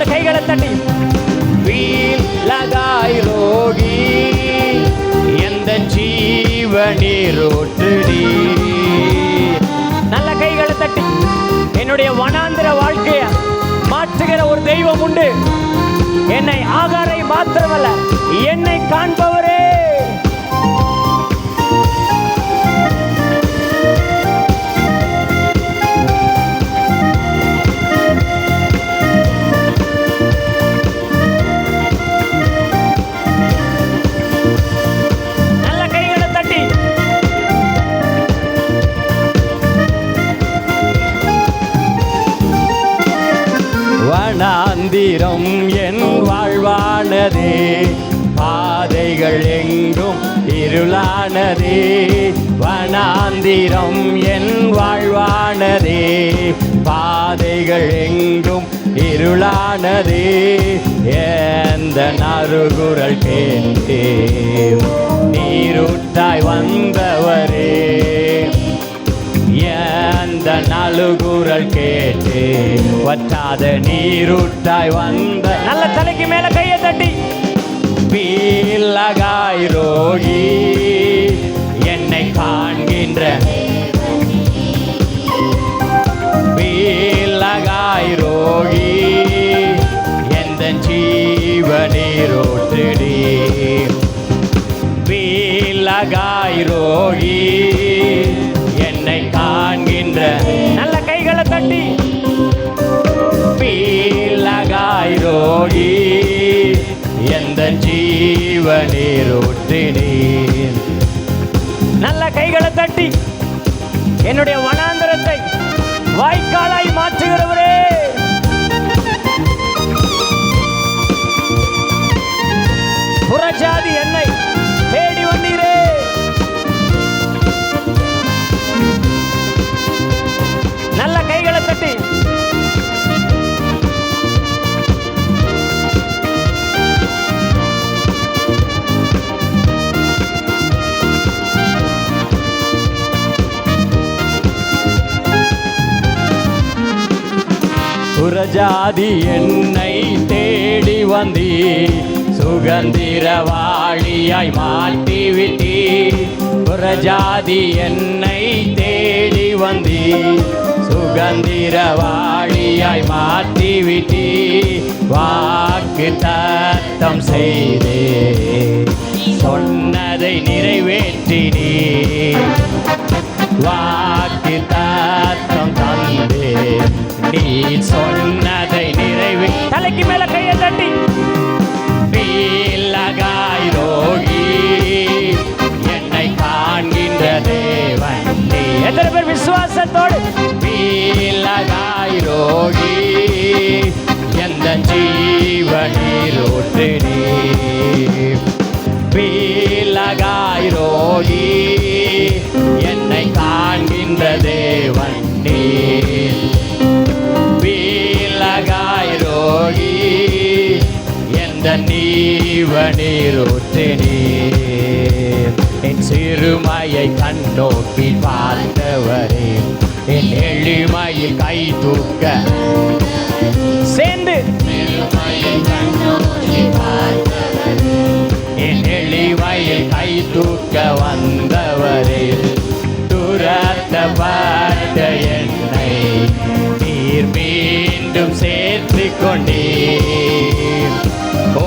கூட கைகளை தட்டி. வீல் லகாய் ரோகி எந்த ஜீவனீரோட்டுடி நல்ல கைகளை தட்டி. என்னுடைய வனாந்திர வாழ்க்கைய மாற்றுகிற ஒரு தெய்வம் உண்டு. என்னை ஆகாரை மாத்திரமல்ல என்னை காண்பவரே மந்திரம் என் வாழ்வானதே. பாதைகள் எங்கும் இருளானதே. வனாந்திரம் என் வாழ்வானதே. பாதைகள் எங்கும் இருளானதே. எந்த நறுகுரல் கேட்டே நீருட்டாய் வந்த நலுகுரல் கேட்டு வற்றாத நீருட்டாய் வந்த நல்ல தலைக்கு மேல கையை தட்டி. பீலகாய் ரோகி என்னை காண்கின்ற பீலகாய் ரோகி எந்த ஜீவனீரோட்டுடி வீலகாய் ரோகி எந்த ஜீவனீரோட்டினி நல்ல கைகளை தட்டி என்னுடைய வனாந்தரத்தை வாய்க்காலாய் மாற்றுகிறவரே. புறஜாதி என்னை தேடி வந்தீ சுகந்திரவாளியாய் வாழியாய் புறஜாதி என்னை தேடி வந்தீ சுகந்திரவாளியாய் வாழியாய் வாக்கு தத்தம் செய்தே சொன்னதை நிறைவேற்றினீ நீ சொன்னதை நிறைவே தலைக்கு மேல கையை தட்டி. வீலகாய் ரோகி என்னை காண்கின்ற தேவன் நீ எத்தனை பேர் விசுவாசத்தோடு? வீலகாய் ரோகி எந்த ஜீவனீரோட்டு நீ வீலகாய் ரோகி என்னை காண்கின்ற தேவன் நீ ரோகி எந்த நீவனீரோட்டினி என் சிறுமையை கண்ணோக்கி பார்த்தவரே. என் எளிமையில் கை தூக்க. சேர்ந்து.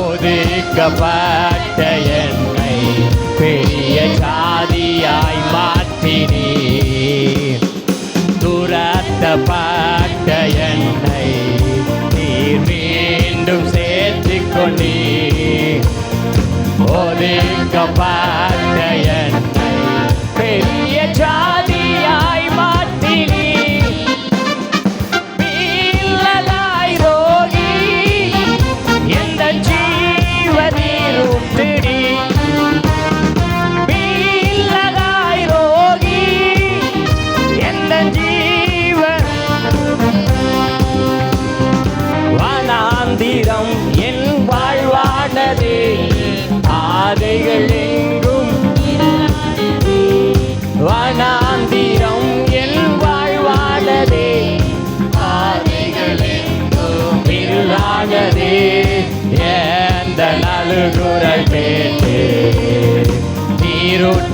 ஒதுக்கப்பட்ட என்னை பெரிய சாதியாய் மாற்றினீர். துரத்தப்பட்ட என்னை நீர் மீண்டும் சேர்த்து கொண்டீர் ஒதுக்கப்பட்ட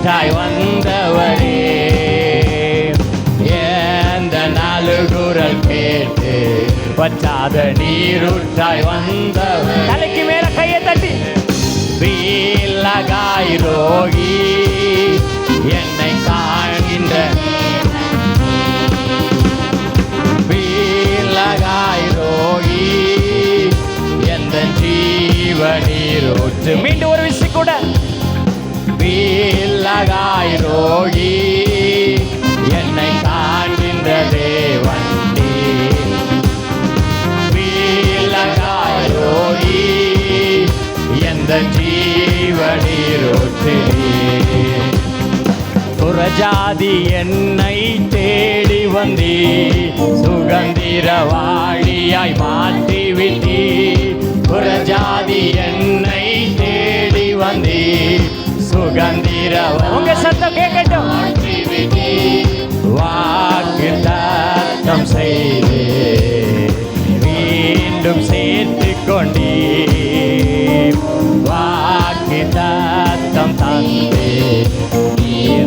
நீருட்டாய் வந்தவரே. எந்த நலுகுரல் கேட்டு வச்சாத நீருட்டாய் வந்தவர். தலைக்கு மேல கையை தட்டி. வீலகாய் ரோகி என்னை காண்கின்ற. வீலகாய் ரோகி எந்த ஜீவனீரோற்று மீண்டும் ஒரு விஷயம் கூட. வீலகாய் ரோகி. என்னை காண்கின்ற தேவன் நீர். ரோகி. எந்த ஜீவனீரோற்று புறஜாதி என்னை தேடி வந்தி சுகந்திரவாளியாய் மாற்றிவிட்டீ உங்க சத்தம் கேட்கட்டும் வாக்கு தத்தம் செய்து மீண்டும் சேர்த்து கொண்டீ வாக்கு தத்தம் தந்தே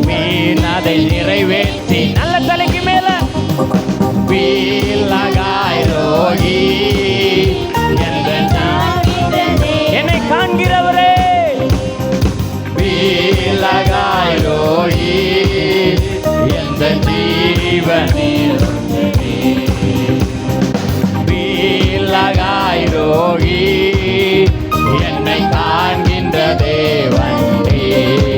மீன் அதை நிறைவேற்ற ரோகி என்னை காண்கின்ற தேவன் நீ